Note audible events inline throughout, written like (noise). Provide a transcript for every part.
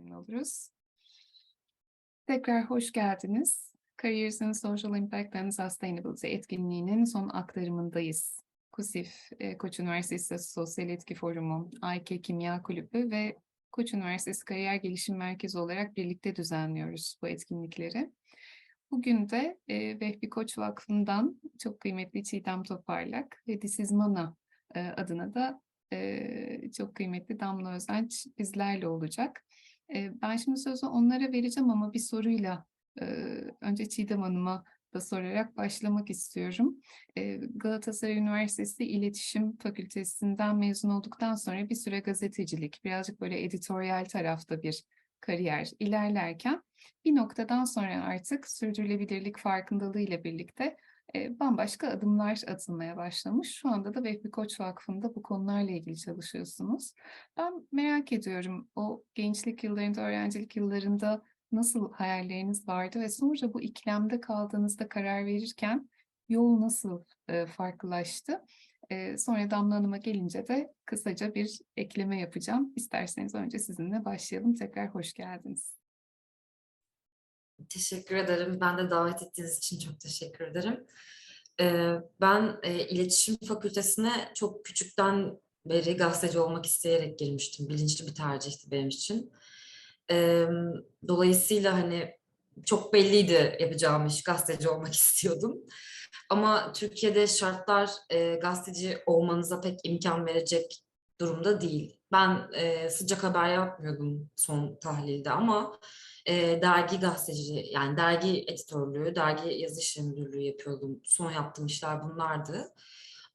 memnun oluruz. Tekrar hoş geldiniz. Careers in Social Impact and Sustainability etkinliğinin son aktarımındayız. KUSİF, e, Koç Üniversitesi Sosyal Etki Forumu, AYK Kimya Kulübü ve Koç Üniversitesi Kariyer Gelişim Merkezi olarak birlikte düzenliyoruz bu etkinlikleri. Bugün de e, Vehbi Koç Vakfı'ndan çok kıymetli Çiğdem Toparlak ve This is Mana e, adına da e, çok kıymetli Damla Özenç bizlerle olacak. Ben şimdi sözü onlara vereceğim ama bir soruyla önce Çiğdem Hanım'a da sorarak başlamak istiyorum. Galatasaray Üniversitesi İletişim Fakültesinden mezun olduktan sonra bir süre gazetecilik, birazcık böyle editoryal tarafta bir kariyer ilerlerken bir noktadan sonra artık sürdürülebilirlik farkındalığı ile birlikte bambaşka adımlar atılmaya başlamış. Şu anda da Vehbi Koç Vakfı'nda bu konularla ilgili çalışıyorsunuz. Ben merak ediyorum o gençlik yıllarında, öğrencilik yıllarında nasıl hayalleriniz vardı ve sonra bu ikilemde kaldığınızda karar verirken yol nasıl farklılaştı? Sonra Damla Hanım'a gelince de kısaca bir ekleme yapacağım. İsterseniz önce sizinle başlayalım. Tekrar hoş geldiniz. Teşekkür ederim. Ben de davet ettiğiniz için çok teşekkür ederim. Ee, ben e, iletişim fakültesine çok küçükten beri gazeteci olmak isteyerek girmiştim. Bilinçli bir tercihti benim için. Dolayısıyla hani çok belliydi yapacağım iş. Gazeteci olmak (laughs) istiyordum. Ama Türkiye'de şartlar e, gazeteci olmanıza pek imkan verecek durumda değil. Ben e, sıcak haber yapmıyordum son tahlilde ama e, dergi gazeteci yani dergi editörlüğü, dergi yazı işleri müdürlüğü yapıyordum. Son yaptığım işler bunlardı.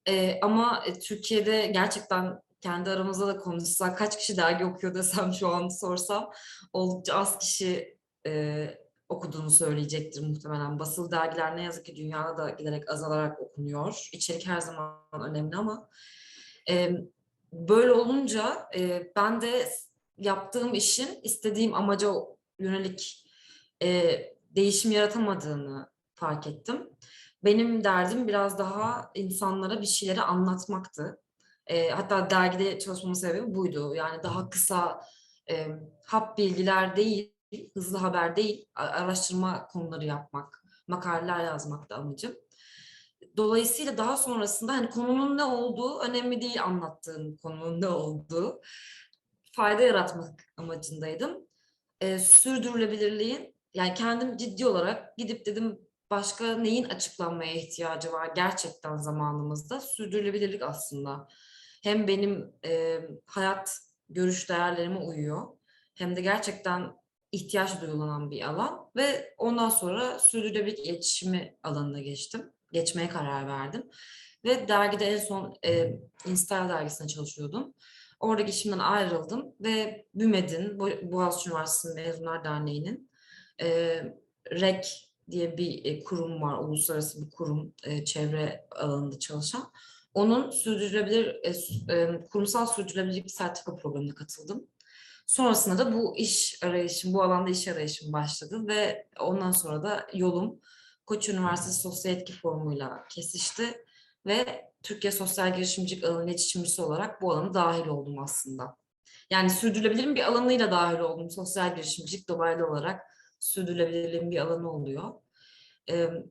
E, ama Türkiye'de gerçekten kendi aramızda da konuşsak kaç kişi dergi okuyor desem şu an sorsam oldukça az kişi e, okuduğunu söyleyecektir muhtemelen. Basılı dergiler ne yazık ki dünyada da giderek azalarak okunuyor. İçerik her zaman önemli ama e, böyle olunca e, ben de yaptığım işin istediğim amaca yönelik e, değişim yaratamadığını fark ettim. Benim derdim biraz daha insanlara bir şeyleri anlatmaktı. E, hatta dergide çalışmamın sebebi buydu. Yani daha kısa e, hap bilgiler değil, hızlı haber değil, araştırma konuları yapmak, makaleler yazmak amacım. Dolayısıyla daha sonrasında hani konunun ne olduğu önemli değil anlattığım konunun ne olduğu. Fayda yaratmak amacındaydım e, sürdürülebilirliğin yani kendim ciddi olarak gidip dedim başka neyin açıklanmaya ihtiyacı var gerçekten zamanımızda sürdürülebilirlik aslında hem benim e, hayat görüş değerlerime uyuyor hem de gerçekten ihtiyaç duyulan bir alan ve ondan sonra sürdürülebilirlik iletişimi alanına geçtim. Geçmeye karar verdim. Ve dergide en son e, Instyle dergisine çalışıyordum. Oradaki işimden ayrıldım ve BÜMED'in, Boğaziçi Üniversitesi Mezunlar Derneği'nin e, REK diye bir e, kurum var, uluslararası bir kurum, e, çevre alanında çalışan. Onun sürdürülebilir, e, e, kurumsal sürdürülebilirlik sertifika programına katıldım. Sonrasında da bu iş arayışım, bu alanda iş arayışım başladı ve ondan sonra da yolum Koç Üniversitesi Sosyal Etki Forumu'yla kesişti ve Türkiye Sosyal Girişimcilik Alanı iletişimcisi olarak bu alana dahil oldum aslında. Yani sürdürülebilirliğin bir alanıyla dahil oldum. Sosyal girişimcilik dolaylı olarak sürdürülebilirliğin bir alanı oluyor.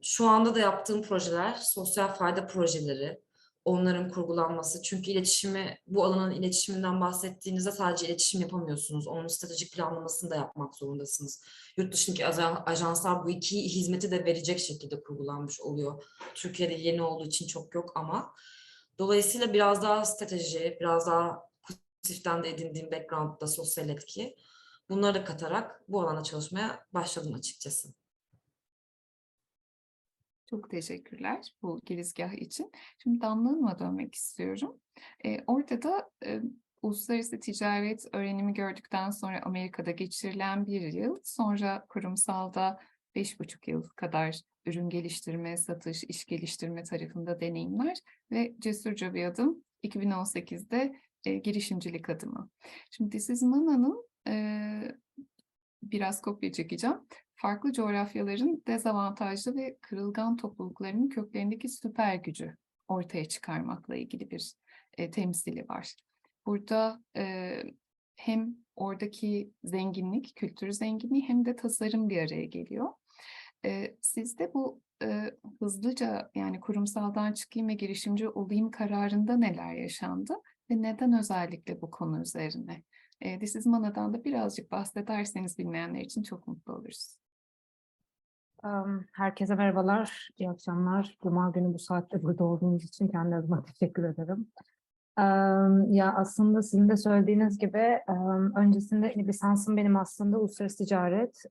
Şu anda da yaptığım projeler sosyal fayda projeleri, onların kurgulanması. Çünkü iletişimi, bu alanın iletişiminden bahsettiğinizde sadece iletişim yapamıyorsunuz. Onun stratejik planlamasını da yapmak zorundasınız. Yurt dışındaki ajanslar bu iki hizmeti de verecek şekilde kurgulanmış oluyor. Türkiye'de yeni olduğu için çok yok ama. Dolayısıyla biraz daha strateji, biraz daha KUSİF'ten de edindiğim background'da sosyal etki bunları katarak bu alana çalışmaya başladım açıkçası. Çok teşekkürler bu girizgah için. Şimdi Damla Hanım'a dönmek istiyorum. Ee, orada da e, uluslararası ticaret öğrenimi gördükten sonra Amerika'da geçirilen bir yıl, sonra kurumsalda beş buçuk yıl kadar ürün geliştirme, satış, iş geliştirme tarafında deneyimler ve cesurca bir adım 2018'de e, girişimcilik adımı. Şimdi is Mana'nın e, biraz kopya çekeceğim farklı coğrafyaların dezavantajlı ve kırılgan topluluklarının köklerindeki süper gücü ortaya çıkarmakla ilgili bir e, temsili var. Burada e, hem oradaki zenginlik, kültür zenginliği hem de tasarım bir araya geliyor. Eee, sizde bu, eee, hızlıca yani kurumsaldan çıkayım ve girişimci olayım kararında neler yaşandı ve neden özellikle bu konu üzerine? Eee, This is Mana'dan da birazcık bahsederseniz bilmeyenler için çok mutlu oluruz. Em, Herkese merhabalar, iyi akşamlar. Cuma günü bu saatte burada olduğunuz için kendi adıma teşekkür ederim. Ya aslında sizin de söylediğiniz gibi öncesinde lisansım benim aslında uluslararası ticaret.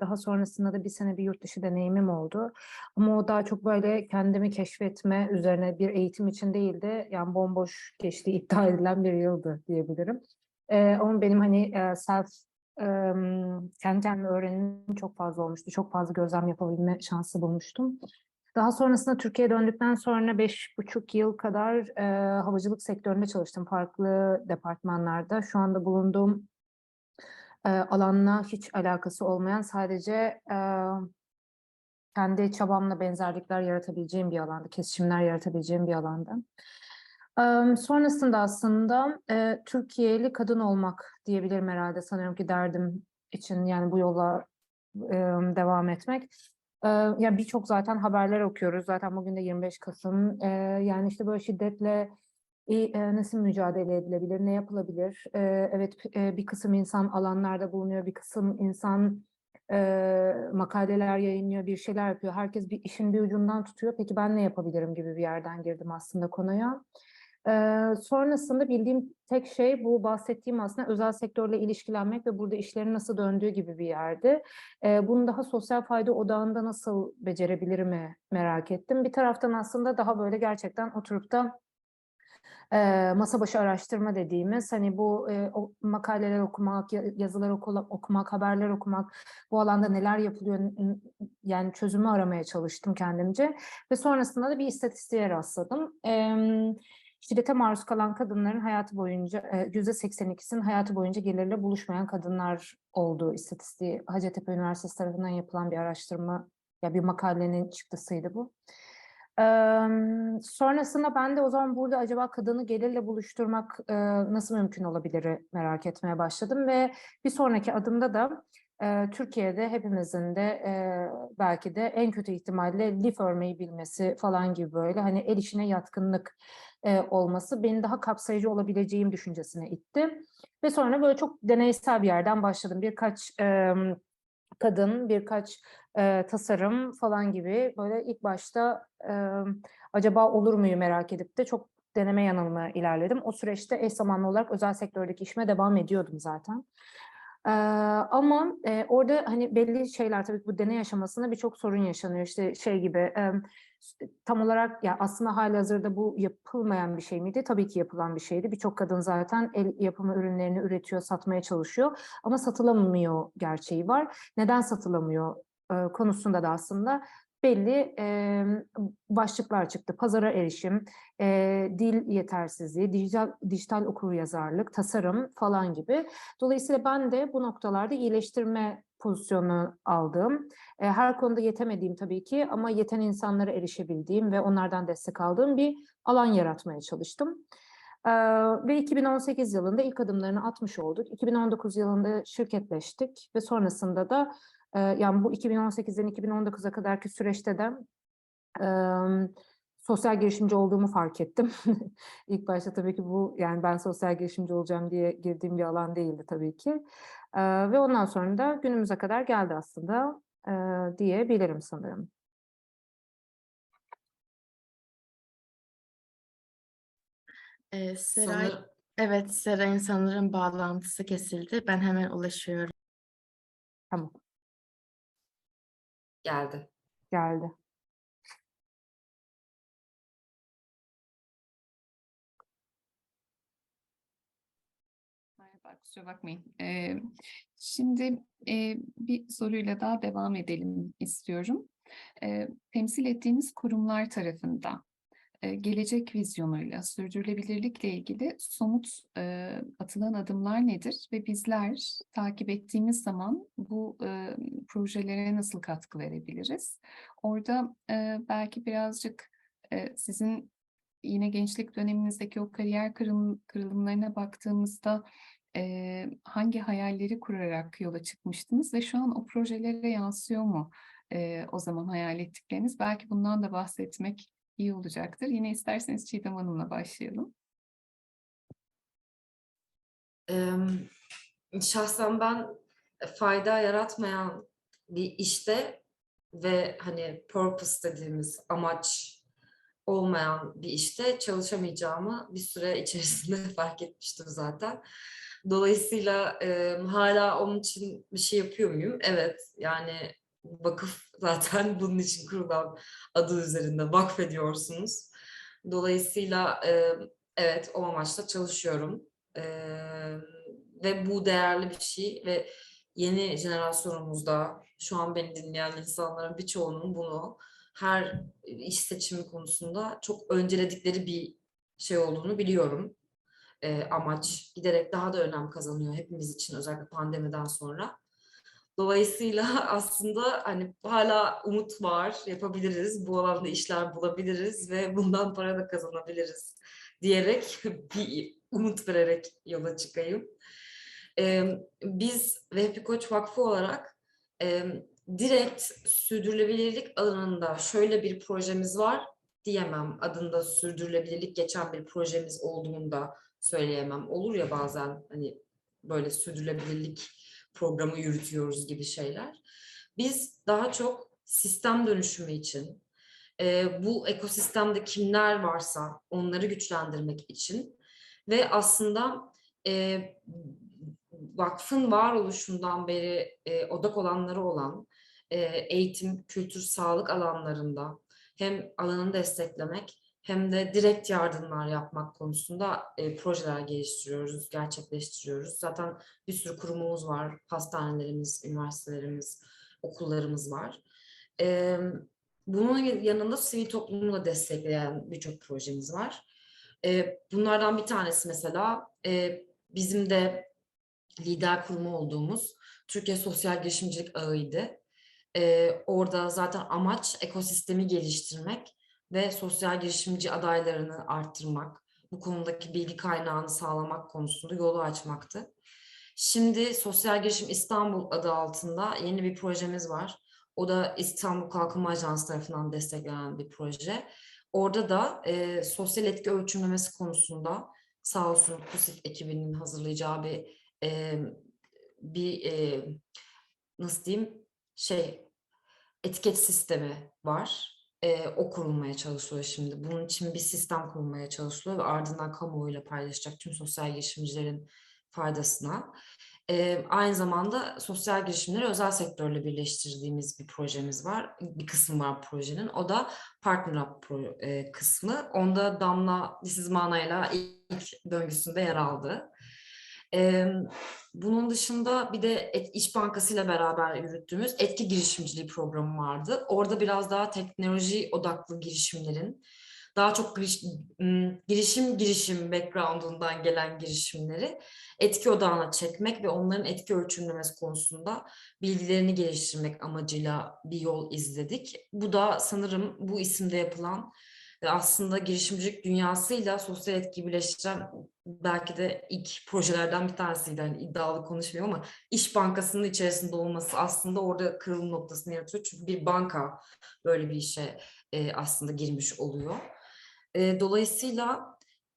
Daha sonrasında da bir sene bir yurt dışı deneyimim oldu. Ama o daha çok böyle kendimi keşfetme üzerine bir eğitim için değildi. Yani bomboş geçtiği iddia edilen bir yıldı diyebilirim. Ama benim hani self kendi kendime öğrenimim çok fazla olmuştu. Çok fazla gözlem yapabilme şansı bulmuştum. Daha sonrasında Türkiye'ye döndükten sonra beş buçuk yıl kadar e, havacılık sektöründe çalıştım farklı departmanlarda. Şu anda bulunduğum e, alanla hiç alakası olmayan sadece e, kendi çabamla benzerlikler yaratabileceğim bir alanda, kesişimler yaratabileceğim bir alanda. Em, Sonrasında aslında e, Türkiye'li kadın olmak diyebilirim herhalde sanıyorum ki derdim için yani bu yola e, devam etmek. Ya birçok zaten haberler okuyoruz. Zaten bugün de 25 Kasım. Yani işte böyle şiddetle nasıl mücadele edilebilir, ne yapılabilir? Evet bir kısım insan alanlarda bulunuyor, bir kısım insan makaleler yayınlıyor, bir şeyler yapıyor. Herkes bir işin bir ucundan tutuyor. Peki ben ne yapabilirim gibi bir yerden girdim aslında konuya. Eee, sonrasında bildiğim tek şey bu bahsettiğim aslında özel sektörle ilişkilenmek ve burada işlerin nasıl döndüğü gibi bir yerdi. Eee, bunu daha sosyal fayda odağında nasıl becerebilirimi merak ettim. Bir taraftan aslında daha böyle gerçekten oturup da eee, masa başı araştırma dediğimiz hani bu eee, o makaleler okumak, ya- yazılar okula- okumak, haberler okumak, bu alanda neler yapılıyor yani çözümü aramaya çalıştım kendimce ve sonrasında da bir istatistiğe rastladım. Eee Şiddete maruz kalan kadınların hayatı boyunca e, yüzde 82'sinin hayatı boyunca gelirle buluşmayan kadınlar olduğu istatistiği Hacettepe Üniversitesi tarafından yapılan bir araştırma ya bir makalenin çıktısıydı bu. Eee, sonrasında ben de o zaman burada acaba kadını gelirle buluşturmak e, nasıl mümkün olabilir merak etmeye başladım ve bir sonraki adımda da e, Türkiye'de hepimizin de e, belki de en kötü ihtimalle lif örmeyi bilmesi falan gibi böyle hani el işine yatkınlık e, olması beni daha kapsayıcı olabileceğim düşüncesine itti. Ve sonra böyle çok deneysel bir yerden başladım. Birkaç e, kadın, birkaç e, tasarım falan gibi böyle ilk başta e, acaba olur muyu merak edip de çok deneme yanılma ilerledim. O süreçte eş zamanlı olarak özel sektördeki işime devam ediyordum zaten. Eee, ama eee, orada hani belli şeyler tabii bu deney aşamasında birçok sorun yaşanıyor. İşte şey gibi s- tam olarak ya aslında halihazırda bu yapılmayan bir şey miydi? Tabii ki yapılan bir şeydi. Birçok kadın zaten el yapımı ürünlerini üretiyor, satmaya çalışıyor ama satılamıyor gerçeği var. Neden satılamıyor eee, konusunda da aslında belli eee, başlıklar çıktı. Pazara erişim, eee, dil yetersizliği, dijital dijital okuryazarlık, tasarım falan gibi. Dolayısıyla ben de bu noktalarda iyileştirme pozisyonu aldım. E, Her konuda yetemediğim tabii ki ama yeten insanlara erişebildiğim ve onlardan destek aldığım bir alan yaratmaya çalıştım. E, Ve 2018 yılında ilk adımlarını atmış olduk. 2019 yılında şirketleştik ve sonrasında da e, yani bu 2018'den 2019'a kadarki süreçte de e, sosyal girişimci olduğumu fark ettim. (laughs) İlk başta tabii ki bu yani ben sosyal girişimci olacağım diye girdiğim bir alan değildi tabii ki. Eee, ve ondan sonra da günümüze kadar geldi aslında eee, diyebilirim sanırım. Ee, Seray, Sanırım evet Seray'ın sanırım bağlantısı kesildi. Ben hemen ulaşıyorum. Tamam, geldi. geldi. Kusura bakmayın. Eee, şimdi eee, bir soruyla daha devam edelim istiyorum. Eee, temsil ettiğiniz kurumlar tarafından eee, gelecek vizyonuyla, sürdürülebilirlikle ilgili somut eee, atılan adımlar nedir ve bizler takip ettiğimiz zaman bu eee, projelere nasıl katkı verebiliriz? Orada eee, belki birazcık eee, sizin yine gençlik döneminizdeki o kariyer kırılım, kırılımlarına baktığımızda Eee, hangi hayalleri kurarak yola çıkmıştınız ve şu an o projelere yansıyor mu, eee, o zaman hayal ettikleriniz? Belki bundan da bahsetmek iyi olacaktır. Yine isterseniz Çiğdem Hanım'la başlayalım. Em, şahsen ben fayda yaratmayan bir işte ve hani purpose dediğimiz amaç olmayan bir işte çalışamayacağımı bir süre (laughs) içerisinde fark etmiştim zaten. Dolayısıyla em, hala onun için bir şey yapıyor muyum? Evet, yani vakıf (laughs) zaten bunun için kurulan adı üzerinde vakfediyorsunuz. Dolayısıyla em, evet o amaçla çalışıyorum. Eee, ve bu değerli bir şey ve yeni jenerasyonumuzda şu an beni dinleyen insanların birçoğunun bunu her iş seçimi konusunda çok önceledikleri bir şey olduğunu biliyorum. Eee, amaç giderek daha da önem kazanıyor hepimiz için özellikle pandemiden sonra. Dolayısıyla (laughs) aslında hani hala umut var, yapabiliriz, bu alanda işler bulabiliriz ve bundan para da kazanabiliriz diyerek (laughs) bir umut vererek yola çıkayım. Eee, biz Vehbi Koç Vakfı olarak eee, direkt sürdürülebilirlik alanında şöyle bir projemiz var diyemem. Adında sürdürülebilirlik geçen bir projemiz olduğunu da söyleyemem. Olur ya bazen hani böyle sürdürülebilirlik programı yürütüyoruz gibi şeyler. Biz daha çok sistem dönüşümü için, eee, bu ekosistemde kimler varsa onları güçlendirmek için ve aslında eee, vakfın varoluşundan beri eee, odak olanları olan eee, eğitim, kültür, sağlık alanlarında hem alanını desteklemek hem de direkt yardımlar yapmak konusunda eee, projeler geliştiriyoruz, gerçekleştiriyoruz. Zaten bir sürü kurumumuz var, hastanelerimiz, üniversitelerimiz, okullarımız var. Eee, bunun yanında sivil toplumu da destekleyen birçok projemiz var. Eee, bunlardan bir tanesi mesela eee, bizim de lider kurumu olduğumuz Türkiye Sosyal Girişimcilik Ağı'ydı. Eee, orada zaten amaç ekosistemi geliştirmek ve sosyal girişimci adaylarını arttırmak, bu konudaki bilgi kaynağını sağlamak konusunda yolu açmaktı. Şimdi Sosyal Girişim İstanbul adı altında yeni bir projemiz var. O da İstanbul Kalkınma Ajansı tarafından desteklenen bir proje. Orada da eee, sosyal etki ölçümlemesi konusunda sağ olsun KUSİF ekibinin hazırlayacağı bir eee, bir eee, nasıl diyeyim şey etiket sistemi var. Eee, o kurulmaya çalışılıyor şimdi. Bunun için bir sistem kurulmaya çalışılıyor ve ardından kamuoyuyla paylaşacak tüm sosyal girişimcilerin faydasına. Eee, aynı zamanda sosyal girişimleri özel sektörle birleştirdiğimiz bir projemiz var. Bir kısmı var projenin. O da Partner Up pro- eee, kısmı. Onda Damla Disizmana'yla ilk döngüsünde yer aldı. Bunun dışında bir de İş Bankası ile beraber yürüttüğümüz etki girişimciliği programı vardı. Orada biraz daha teknoloji odaklı girişimlerin, daha çok girişim girişim background'undan gelen girişimleri etki odağına çekmek ve onların etki ölçümlemesi konusunda bilgilerini geliştirmek amacıyla bir yol izledik. Bu da sanırım bu isimde yapılan aslında girişimcilik dünyasıyla sosyal etki birleştiren belki de ilk projelerden bir tanesiydi. Hani iddialı konuşmuyorum ama İş Bankası'nın içerisinde olması aslında orada kırılım noktasını yaratıyor. Çünkü bir banka böyle bir işe e, aslında girmiş oluyor. E, dolayısıyla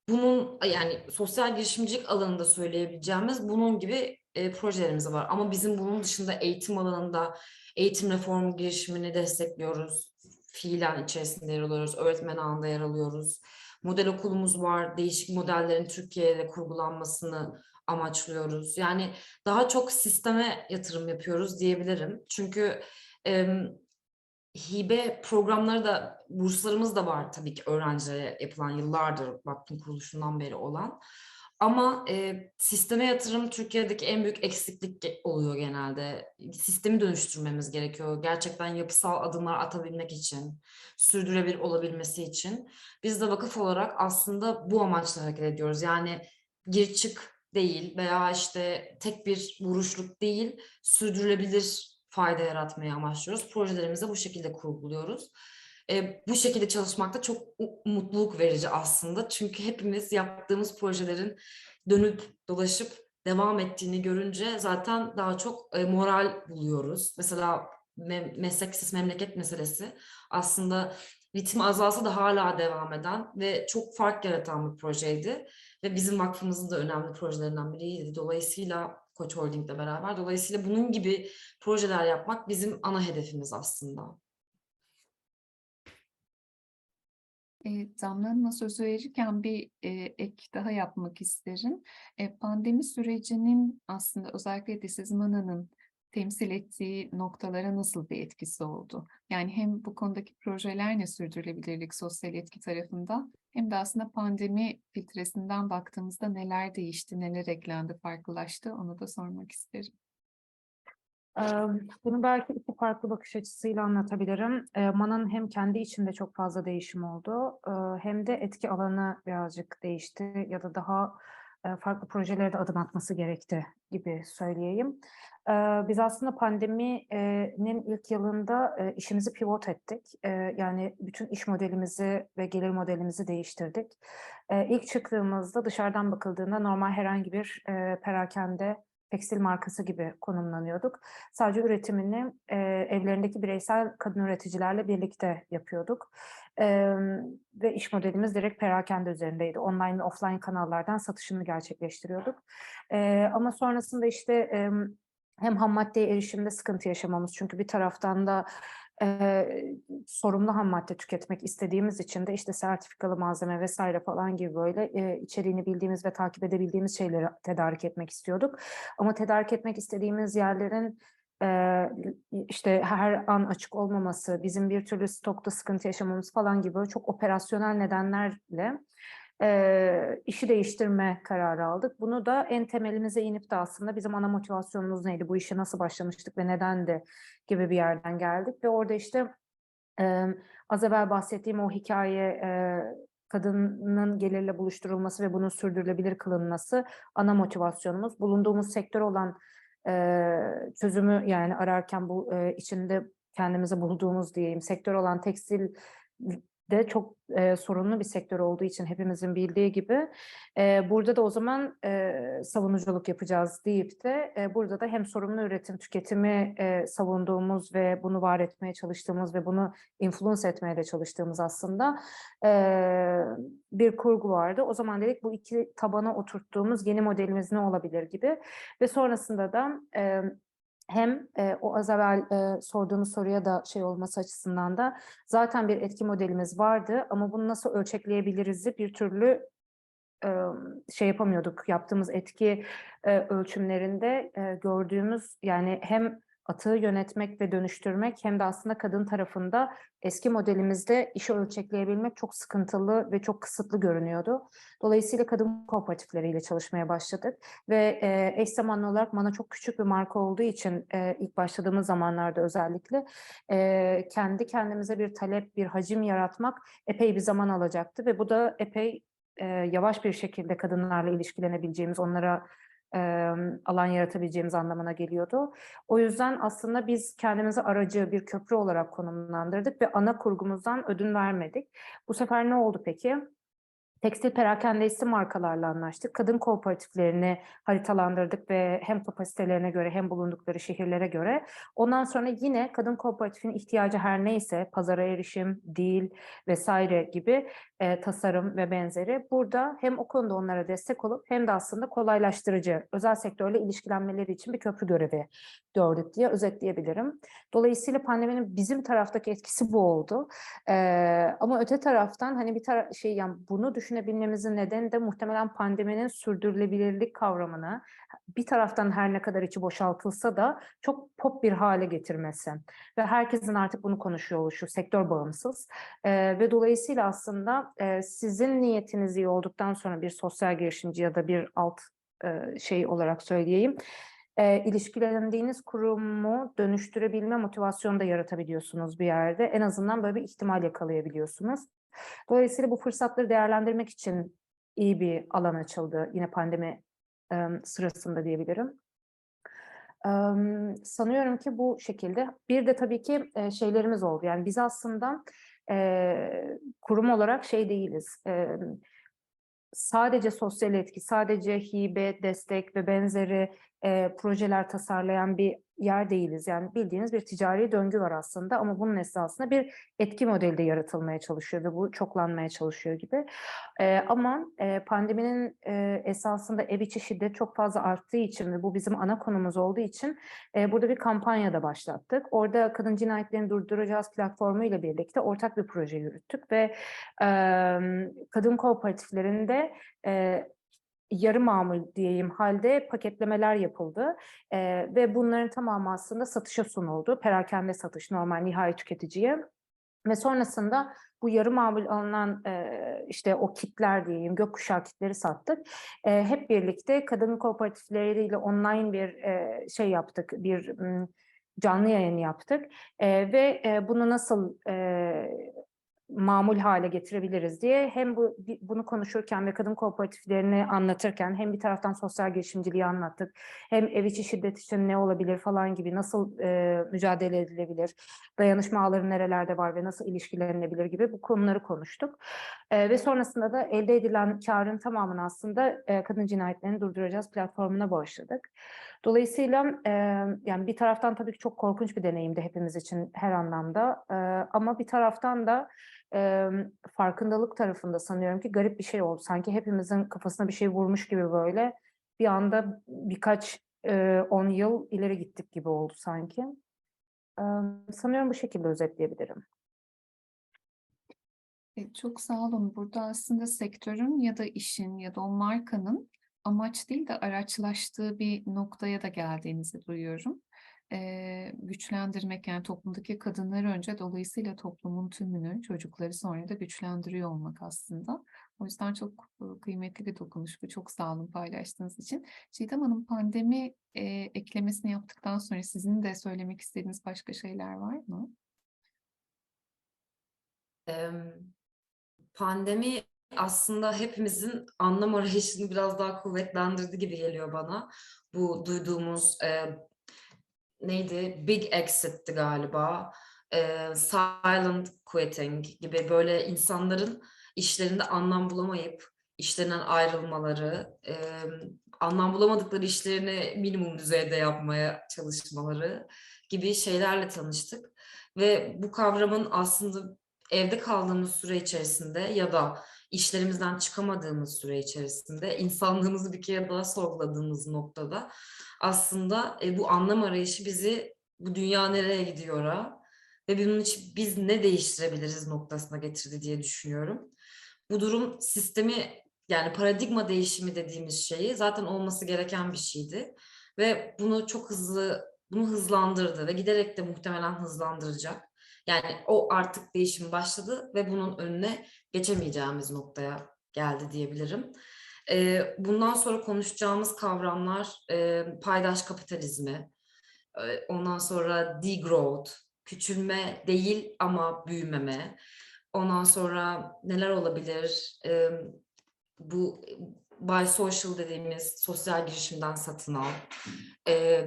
bunun yani sosyal girişimcilik alanında söyleyebileceğimiz bunun gibi e, projelerimiz var. Ama bizim bunun dışında eğitim alanında eğitim reformu girişimini destekliyoruz. Fiilen içerisinde yer alıyoruz. Öğretmen alanında yer alıyoruz. Model okulumuz var. Değişik modellerin Türkiye'de kurgulanmasını amaçlıyoruz. Yani daha çok sisteme yatırım yapıyoruz diyebilirim. Çünkü em, hibe programları da burslarımız da var tabii ki öğrencilere yapılan yıllardır vakfın kuruluşundan beri olan. Ama e, sisteme yatırım Türkiye'deki en büyük eksiklik oluyor genelde. Sistemi dönüştürmemiz gerekiyor. Gerçekten yapısal adımlar atabilmek için, sürdürülebilir olabilmesi için. Biz de vakıf olarak aslında bu amaçla hareket ediyoruz. Yani gir çık değil veya işte tek bir vuruşluk değil, sürdürülebilir fayda yaratmayı amaçlıyoruz. Projelerimizi bu şekilde kurguluyoruz. E, bu şekilde çalışmak da çok mutluluk verici aslında. Çünkü hepimiz yaptığımız projelerin dönüp dolaşıp devam ettiğini görünce zaten daha çok e, moral buluyoruz. Mesela me- meslek lisesi memleket meselesi aslında ritmi azalsa da hala devam eden ve çok fark yaratan bir projeydi. Ve bizim vakfımızın da önemli projelerinden biriydi. Dolayısıyla Koç Holding'le beraber. Dolayısıyla bunun gibi projeler yapmak bizim ana hedefimiz aslında. E, Damla Hanım'a sözü verirken bir e, ek daha yapmak isterim. E, pandemi sürecinin aslında özellikle de siz Mana'nın temsil ettiği noktalara nasıl bir etkisi oldu? Yani hem bu konudaki projeler ne sürdürülebilirlik sosyal etki tarafında hem de aslında pandemi filtresinden baktığımızda neler değişti, neler eklendi, farklılaştı onu da sormak isterim. Bunu belki iki farklı bakış açısıyla anlatabilirim. Mana'nın hem kendi içinde çok fazla değişim oldu, hem de etki alanı birazcık değişti ya da daha farklı projelere de adım atması gerekti gibi söyleyeyim. Biz aslında pandeminin ilk yılında işimizi pivot ettik. Yani bütün iş modelimizi ve gelir modelimizi değiştirdik. İlk çıktığımızda dışarıdan bakıldığında normal herhangi bir perakende tekstil markası gibi konumlanıyorduk. Sadece üretimini e, evlerindeki bireysel kadın üreticilerle birlikte yapıyorduk. E, ve iş modelimiz direkt perakende üzerindeydi. Online ve offline kanallardan satışını gerçekleştiriyorduk. E, ama sonrasında işte e, hem ham maddeye erişimde sıkıntı yaşamamız çünkü bir taraftan da e, sorumlu ham madde tüketmek istediğimiz için de işte sertifikalı malzeme vesaire falan gibi böyle e, içeriğini bildiğimiz ve takip edebildiğimiz şeyleri tedarik etmek istiyorduk. Ama tedarik etmek istediğimiz yerlerin işte her an açık olmaması, bizim bir türlü stokta sıkıntı yaşamamız falan gibi çok operasyonel nedenlerle e, işi değiştirme kararı aldık. Bunu da en temelimize inip de aslında bizim ana motivasyonumuz neydi, bu işe nasıl başlamıştık ve nedendi gibi bir yerden geldik. Ve orada işte e, az evvel bahsettiğim o hikaye e, kadının gelirle buluşturulması ve bunun sürdürülebilir kılınması ana motivasyonumuz. Bulunduğumuz sektör olan e, çözümü yani ararken bu e, içinde kendimize bulduğumuz diyeyim sektör olan tekstil de çok e, sorunlu bir sektör olduğu için hepimizin bildiği gibi e, burada da o zaman e, savunuculuk yapacağız deyip de e, burada da hem sorumlu üretim tüketimi e, savunduğumuz ve bunu var etmeye çalıştığımız ve bunu influence etmeye de çalıştığımız aslında e, bir kurgu vardı. O zaman dedik bu iki tabana oturttuğumuz yeni modelimiz ne olabilir gibi ve sonrasında da e, hem e, o az evvel e, sorduğunuz soruya da şey olması açısından da zaten bir etki modelimiz vardı ama bunu nasıl ölçekleyebiliriz'i bir türlü e, şey yapamıyorduk. Yaptığımız etki e, ölçümlerinde e, gördüğümüz yani hem atığı yönetmek ve dönüştürmek hem de aslında kadın tarafında eski modelimizde işi ölçekleyebilmek çok sıkıntılı ve çok kısıtlı görünüyordu. Dolayısıyla kadın kooperatifleriyle çalışmaya başladık ve e, eş zamanlı olarak Mana çok küçük bir marka olduğu için e, ilk başladığımız zamanlarda özellikle e, kendi kendimize bir talep, bir hacim yaratmak epey bir zaman alacaktı ve bu da epey e, yavaş bir şekilde kadınlarla ilişkilenebileceğimiz, onlara e, alan yaratabileceğimiz anlamına geliyordu. O yüzden aslında biz kendimizi aracı bir köprü olarak konumlandırdık ve ana kurgumuzdan ödün vermedik. Bu sefer ne oldu peki? Tekstil perakendesi markalarla anlaştık. Kadın kooperatiflerini haritalandırdık ve hem kapasitelerine göre hem bulundukları şehirlere göre. Ondan sonra yine kadın kooperatifinin ihtiyacı her neyse pazara erişim, dil vesaire gibi e, tasarım ve benzeri. Burada hem o konuda onlara destek olup hem de aslında kolaylaştırıcı özel sektörle ilişkilenmeleri için bir köprü görevi gördük diye özetleyebilirim. Dolayısıyla pandeminin bizim taraftaki etkisi bu oldu. Ee, ama öte taraftan hani bir tara şey yani bunu düşünebilmemizin nedeni de muhtemelen pandeminin sürdürülebilirlik kavramını bir taraftan her ne kadar içi boşaltılsa da çok pop bir hale getirmesi. Ve herkesin artık bunu konuşuyor oluşu sektör bağımsız. Ee, ve dolayısıyla aslında e, sizin niyetiniz iyi olduktan sonra bir sosyal girişimci ya da bir alt e, şey olarak söyleyeyim e, ilişkilendiğiniz kurumu dönüştürebilme motivasyonu da yaratabiliyorsunuz bir yerde. En azından böyle bir ihtimal yakalayabiliyorsunuz. Dolayısıyla bu fırsatları değerlendirmek için iyi bir alan açıldı yine pandemi e, sırasında diyebilirim. E, sanıyorum ki bu şekilde. Bir de tabii ki e, şeylerimiz oldu. Yani biz aslında e, kurum olarak şey değiliz. E, sadece sosyal etki, sadece hibe, destek ve benzeri e, projeler tasarlayan bir yer değiliz. Yani bildiğiniz bir ticari döngü var aslında ama bunun esasında bir etki modeli de yaratılmaya çalışıyor ve bu çoklanmaya çalışıyor gibi. E, ama e, pandeminin e, esasında ev içi şiddet çok fazla arttığı için ve bu bizim ana konumuz olduğu için e, burada bir kampanya da başlattık. Orada Kadın Cinayetlerini Durduracağız platformu ile birlikte ortak bir proje yürüttük ve e, kadın kooperatiflerinde e, yarı mamul diyeyim halde paketlemeler yapıldı E, ve bunların tamamı aslında satışa sunuldu. Perakende satış normal nihai tüketiciye. Ve sonrasında bu yarı mamul alınan e, işte o kitler diyeyim gökkuşağı kitleri sattık. E, hep birlikte kadın kooperatifleriyle online bir e, şey yaptık, bir canlı yayın yaptık E, ve e, bunu nasıl e, mamul hale getirebiliriz diye hem bu bunu konuşurken ve kadın kooperatiflerini anlatırken hem bir taraftan sosyal girişimciliği anlattık hem ev içi şiddet için ne olabilir falan gibi nasıl e, mücadele edilebilir dayanışma ağları nerelerde var ve nasıl ilişkilenilebilir gibi bu konuları konuştuk. E, ve sonrasında da elde edilen karın tamamını aslında e, kadın cinayetlerini durduracağız platformuna bağışladık. Dolayısıyla e, yani bir taraftan tabii ki çok korkunç bir deneyimdi hepimiz için her anlamda E, ama bir taraftan da e, farkındalık tarafında sanıyorum ki garip bir şey oldu. Sanki hepimizin kafasına bir şey vurmuş gibi böyle bir anda birkaç e, on yıl ileri gittik gibi oldu sanki. E, sanıyorum bu şekilde özetleyebilirim. E, Çok sağ olun. Burada aslında sektörün ya da işin ya da o markanın amaç değil de araçlaştığı bir noktaya da geldiğinizi duyuyorum. E, güçlendirmek yani toplumdaki kadınları önce dolayısıyla toplumun tümünü, çocukları sonra da güçlendiriyor olmak aslında. O yüzden çok kıymetli bir dokunuş bu. Çok sağ olun paylaştığınız için. Çiğdem Hanım pandemi e, eklemesini yaptıktan sonra sizin de söylemek istediğiniz başka şeyler var mı? Em, Pandemi aslında hepimizin anlam arayışını biraz daha kuvvetlendirdi gibi geliyor bana. Bu duyduğumuz e, neydi? Big Exit'ti galiba. E, silent quitting gibi böyle insanların işlerinde anlam bulamayıp işlerinden ayrılmaları, e, anlam bulamadıkları işlerini minimum düzeyde yapmaya çalışmaları gibi şeylerle tanıştık. Ve bu kavramın aslında evde kaldığımız süre içerisinde ya da işlerimizden çıkamadığımız süre içerisinde insanlığımızı bir kere daha sorguladığımız noktada aslında e, bu anlam arayışı bizi bu dünya nereye gidiyor ha? ve bunun için biz ne değiştirebiliriz noktasına getirdi diye düşünüyorum. Bu durum sistemi yani paradigma değişimi dediğimiz şeyi zaten olması gereken bir şeydi ve bunu çok hızlı bunu hızlandırdı ve giderek de muhtemelen hızlandıracak. Yani o artık değişim başladı ve bunun önüne geçemeyeceğimiz noktaya geldi diyebilirim. Bundan sonra konuşacağımız kavramlar paydaş kapitalizmi, ondan sonra degrowth, küçülme değil ama büyümeme, ondan sonra neler olabilir? Bu buy social dediğimiz sosyal girişimden satın al,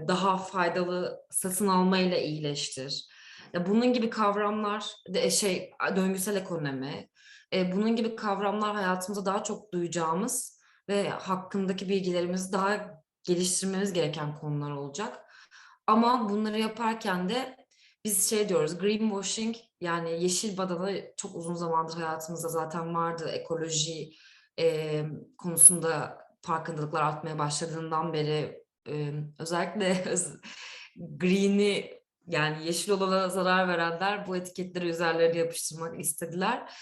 daha faydalı satın almayla iyileştir. Ya bunun gibi kavramlar, de, şey döngüsel ekonomi, e, bunun gibi kavramlar hayatımızda daha çok duyacağımız ve hakkındaki bilgilerimizi daha geliştirmemiz gereken konular olacak. Ama bunları yaparken de biz şey diyoruz, greenwashing yani yeşil badana çok uzun zamandır hayatımızda zaten vardı. Ekoloji e, konusunda farkındalıklar artmaya başladığından beri e, özellikle (laughs) öz- green'i yani yeşil olana zarar verenler bu etiketleri üzerlerine yapıştırmak istediler.